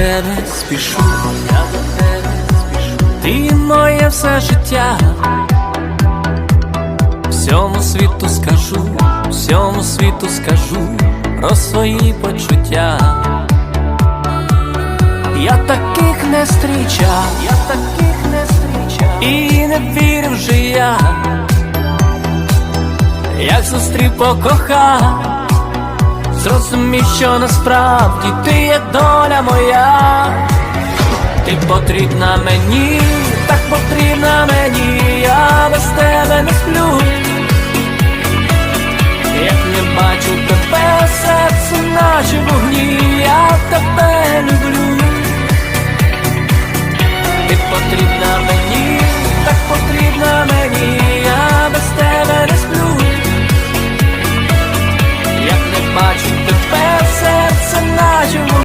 тебе спішу, я до тебе спішу. Ти моє все життя. Всьому світу скажу, всьому світу скажу про свої почуття. Я таких не зустрічав, я таких не зустрічав і не вірив вже я, як зустрів покохав, зрозумів, що насправді ти є доля моя, ти потрібна мені, так потрібна мені, я без тебе не сплю. Як не бачу тебе, серце наче вогні, я тебе